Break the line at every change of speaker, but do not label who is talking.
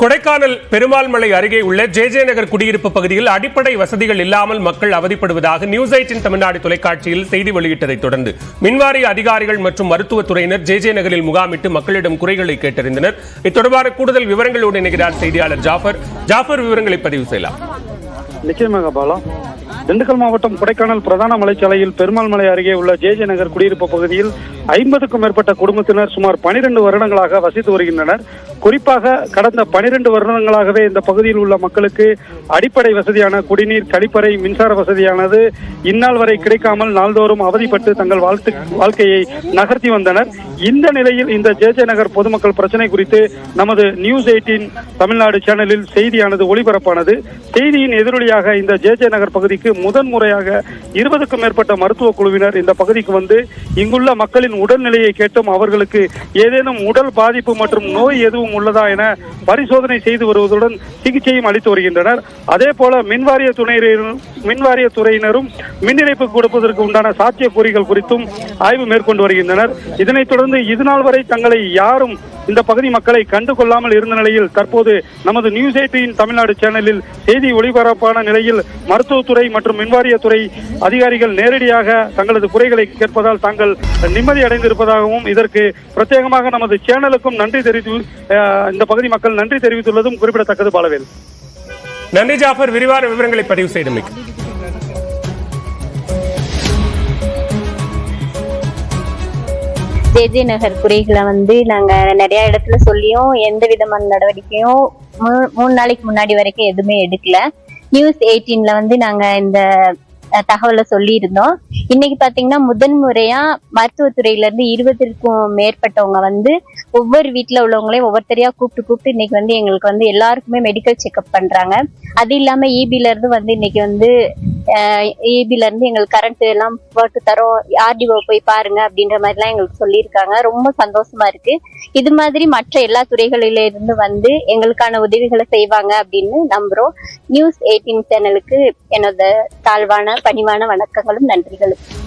கொடைக்கானல் பெருமாள்மலை அருகே உள்ள J J நகர் குடியிருப்பு பகுதியில் அடிப்படை வசதிகள் இல்லாமல் மக்கள் அவதிப்படுவதாக நியூஸ் எயிட்டின் தமிழ்நாடு தொலைக்காட்சியில் செய்தி வெளியிட்டதைத் தொடர்ந்து மின்வாரிய அதிகாரிகள் மற்றும் மருத்துவத்துறையினர் ஜே ஜே நகரில் முகாமிட்டு மக்களிடம் குறைகளை கேட்டறிந்தனர். இத்தொடர்பான கூடுதல் விவரங்களோடு இணைகிறார் செய்தியாளர் ஜாஃபர். ஜாஃபர் விவரங்களை பதிவு செய்யலாம்.
நிச்சயமாக பாலா. திண்டுக்கல் மாவட்டம் கொடைக்கானல் பிரதான மலைச்சாலையில் பெருமாள் மலை அருகே உள்ள ஜேஜே நகர் குடியிருப்பு பகுதியில் ஐம்பதுக்கும் மேற்பட்ட குடும்பத்தினர் சுமார் பனிரெண்டு வருடங்களாக வசித்து வருகின்றனர். குறிப்பாக கடந்த பனிரெண்டு வருடங்களாகவே இந்த பகுதியில் உள்ள மக்களுக்கு அடிப்படை வசதியான குடிநீர் கழிப்பறை மின்சார வசதியானது இந்நாள் வரை கிடைக்காமல் நாள்தோறும் அவதிப்பட்டு தங்கள் வாழ்த்து வாழ்க்கையை நகர்த்தி வந்தனர். இந்த நிலையில் இந்த ஜேஜே நகர் பொதுமக்கள் பிரச்சனை குறித்து நமது நியூஸ் எயிட்டீன் தமிழ்நாடு சேனலில் செய்தியானது ஒளிபரப்பானது. செய்தியின் எதிரொலியாக இந்த ஜேஜே நகர் பகுதிக்கு முதன் முறையாக இருபதுக்கும் மேற்பட்ட மருத்துவ குழுவினர் இந்த பகுதிக்கு வந்து இங்குள்ள மக்களின் உடல்நிலையை கேட்டும் அவர்களுக்கு ஏதேனும் உடல் பாதிப்பு மற்றும் நோய் எதுவும் உள்ளதா என பரிசோதனை செய்து வருவதுடன் சிகிச்சையும் அளித்து வருகின்றனர். அதே போல மின்வாரிய துணை மின்வாரிய துறையினரும் மின் இணைப்பு கொடுப்பதற்கு உண்டான சாத்தியக்கூறிகள் குறித்தும் ஆய்வு மேற்கொண்டு வருகின்றனர். இதனைத் தொடர்ந்து இதுநாள் வரை தங்களை யாரும் இந்த பகுதி மக்களை கண்டு கொள்ளாமல் இருந்த நிலையில் தற்போது நமது நியூஸ் எயிட்டின் தமிழ்நாடு சேனலில் செய்தி ஒளிபரப்பான நிலையில் மருத்துவத்துறை மற்றும் மின்வாரியத்துறை அதிகாரிகள் நேரடியாக தங்களது குறைகளை கேட்பதால் தாங்கள் நிம்மதி அடைந்திருப்பதாகவும் இதற்கு பிரத்யேகமாக நமது சேனலுக்கும் நன்றி தெரிவித்து அஹ், இந்த பகுதி மக்கள் நன்றி தெரிவித்துள்ளதும் குறிப்பிடத்தக்கது பாலவேல்.
நன்றி ஜாஃபர் விரிவான விவரங்களை பதிவு செய்தமைக்கு
ஜேஜே நகர் குறைகளை வந்து நாங்க நிறைய இடத்துல சொல்லியும் எந்த விதமான நடவடிக்கையும் மூணு நாளைக்கு முன்னாடி வரைக்கும் எதுவுமே எடுக்கல. நியூஸ் எயிட்டீன்ல வந்து நாங்க இந்த தகவலை சொல்லியிருந்தோம். இன்னைக்கு பாத்தீங்கன்னா முதன் முறையா மருத்துவத்துறையில இருந்து இருபதுக்கும் மேற்பட்டவங்க வந்து ஒவ்வொரு வீட்டுல உள்ளவங்களையும் ஒவ்வொருத்தரையா கூப்பிட்டு கூப்பிட்டு இன்னைக்கு வந்து எங்களுக்கு வந்து எல்லாருக்குமே மெடிக்கல் செக்அப் பண்றாங்க. அது இல்லாம இபில இருந்து வந்து இன்னைக்கு வந்து இபில இருந்து எங்களுக்கு கரண்ட் எல்லாம் போட்டு தரோம். ஆர்டிஓ போய் பாருங்க அப்படின்ற மாதிரிலாம் எங்களுக்கு சொல்லியிருக்காங்க. ரொம்ப சந்தோஷமா இருக்கு. இது மாதிரி மற்ற எல்லா துறைகளில இருந்து வந்து எங்களுக்கான உதவிகளை செய்வாங்க அப்படின்னு நம்புறோம். நியூஸ் எயிட்டீன் சேனலுக்கு என்னோட தாழ்வான பணிவான வணக்கங்களும் நன்றிகளும்.